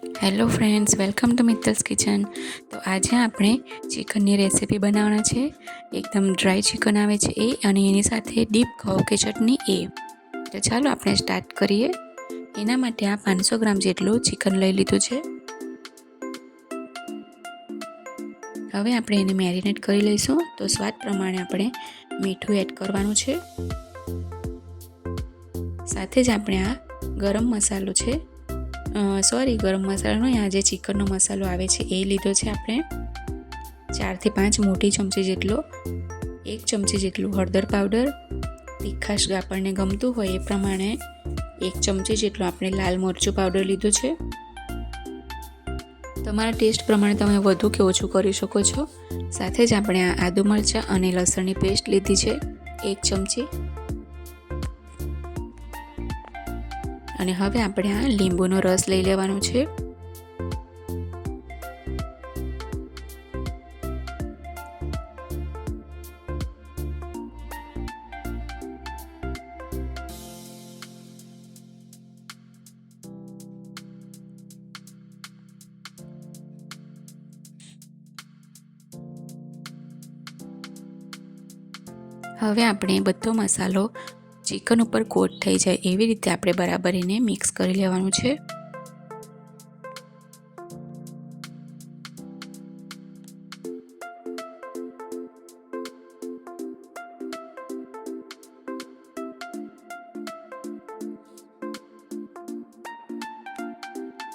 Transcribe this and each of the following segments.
Hello friends, welcome to Mittal's kitchen. તો આજે આપણે ચિકનની રેસિપી બનાવવાના છે. એકદમ ડ્રાય ચિકન આવે છે એ અને એની સાથે ડીપ ઘઉં કે ચટણી એ. તો ચાલો આપણે સ્ટાર્ટ કરીએ. એના માટે આ પાંચસો ગ્રામ જેટલું ચિકન લઈ લીધું છે. હવે આપણે એને મેરિનેટ કરી લઈશું. તો સ્વાદ પ્રમાણે આપણે મીઠું એડ કરવાનું છે. સાથે જ આપણે આ ગરમ મસાલો છે સોરી ગરમ મસાલો નહીં આ જે ચિકનનો મસાલો આવે છે, એ લીધો છે આપણે. ચારથી પાંચ મોટી ચમચી જેટલો, એક ચમચી જેટલું હળદર પાવડર. તીખાશ આપણને ગમતું હોય એ પ્રમાણે એક ચમચી જેટલો આપણે લાલ મરચું પાવડર લીધું છે. તમારા ટેસ્ટ પ્રમાણે તમે વધુ કે ઓછું કરી શકો છો. સાથે જ આપણે આ આદુ મરચાં અને લસણની પેસ્ટ લીધી છે, એક ચમચી. અને હવે આપણે આ લીંબુનો રસ લઈ લેવાનો છે. હવે આપણે બધો મસાલો ચિકન ઉપર કોટ થઈ જાય એવી રીતે આપણે બરાબર એને મિક્સ કરી લેવાનું છે.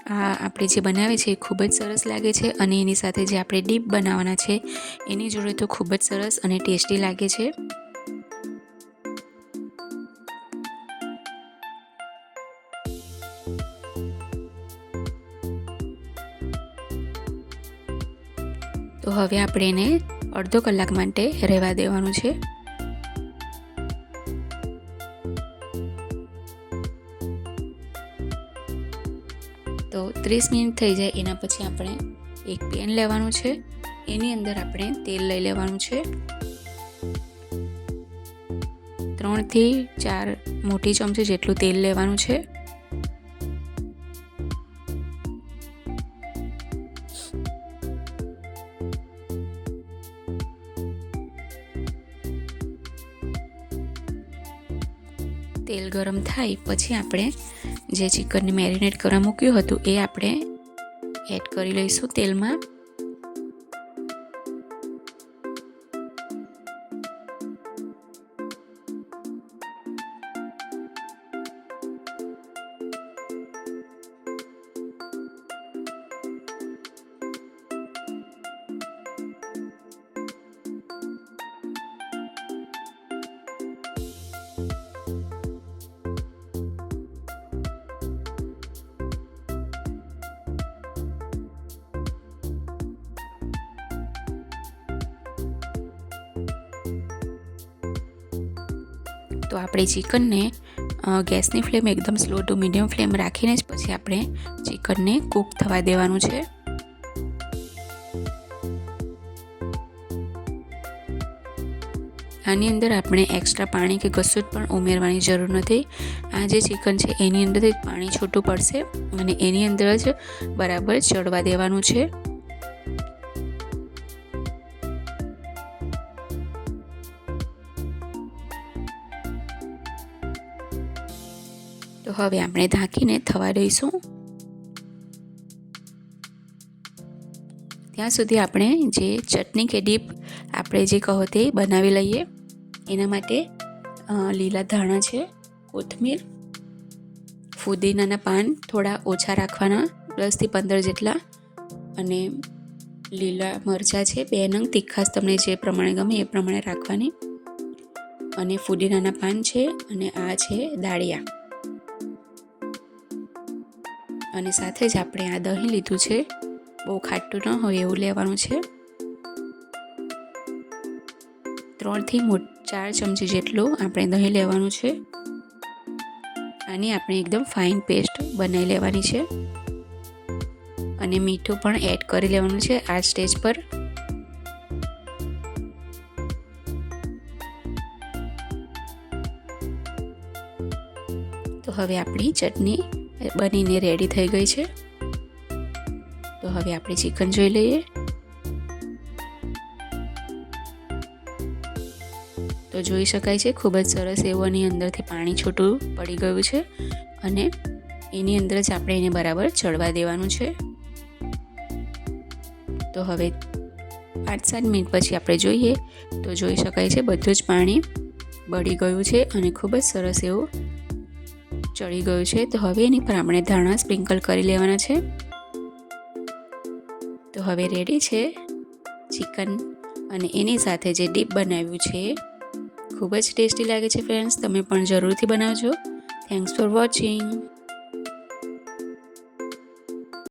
આ આપણે જે બનાવે છે એ ખૂબ જ સરસ લાગે છે અને એની સાથે જે આપણે ડીપ બનાવવાના છે એની જોડે તો ખૂબ જ સરસ અને ટેસ્ટી લાગે છે. તો હવે આપણે એને અડધો કલાક માટે રહેવા દેવાનું છે. તો ત્રીસ મિનિટ થઈ જાય એના પછી આપણે એક પેન લેવાનું છે. એની અંદર આપણે તેલ લઈ લેવાનું છે. ત્રણથી ચાર મોટી ચમચી જેટલું તેલ લેવાનું છે. તેલ ગરમ થાય, પછી આપણે જે ચિકનને મેરિનેટ કરવા મૂક્યું હતું એ આપણે એડ કરી લઈશું તેલમાં. તો આપણે ચિકનને ગેસની ફ્લેમ એકદમ સ્લો ટુ મીડિયમ ફ્લેમ રાખીને જ પછી આપણે ચિકનને કૂક થવા દેવાનું છે. આની અંદર આપણે એક્સ્ટ્રા પાણી કે કશું જ પણ ઉમેરવાની જરૂર નથી. આ જે ચિકન છે એની અંદરથી પાણી છૂટું પડશે અને એની અંદર જ બરાબર ચડવા દેવાનું છે. હવે આપણે ઢાંકીને થવા દઈશું. ત્યાં સુધી આપણે જે ચટણી કે ડીપ આપણે જે કહો તે બનાવી લઈએ. એના માટે લીલા ધાણા છે, કોથમીર, ફુદીનાના પાન થોડા ઓછા રાખવાના દસથી પંદર જેટલા, અને લીલા મરચાં છે, બે નંગ તીખાસ તમને જે પ્રમાણે ગમે એ પ્રમાણે રાખવાની. અને ફુદીનાના પાન છે, અને આ છે દાળિયા. અને સાથે જ આપણે આ દહીં લીધું છે. બહુ ખાટું ન હોય એવું લેવાનું છે. ત્રણથી ચાર ચમચી જેટલું આપણે દહીં લેવાનું છે. આની આપણે એકદમ ફાઇન પેસ્ટ બનાવી લેવાની છે. અને મીઠું પણ એડ કરી લેવાનું છે આ સ્ટેજ પર. તો હવે આપણી ચટણી બનીને રેડી થઈ ગઈ છે. તો હવે આપણે ચિકન જોઈ લઈએ. તો જોઈ શકાય છે, ખૂબ જ સરસ એવું એની અંદરથી પાણી છૂટું પડી ગયું છે અને એની અંદર જ આપણે એને બરાબર ચડવા દેવાનું છે. તો હવે પાંચ સાત મિનિટ પછી આપણે જોઈએ તો જોઈ શકાય છે, બધું જ પાણી બળી ગયું છે અને ખૂબ જ સરસ એવું ચડી ગયું છે, તો હવે એની પર આપણે ધાણા સ્પ્રિંકલ કરી લેવાના છે. તો હવે રેડી છે ચિકન અને એની સાથે જે ડીપ બનાવ્યું છે, ખૂબ જ ટેસ્ટી લાગે છે ફ્રેન્ડ્સ તમે પણ જરૂરથી બનાવજો. Thanks for watching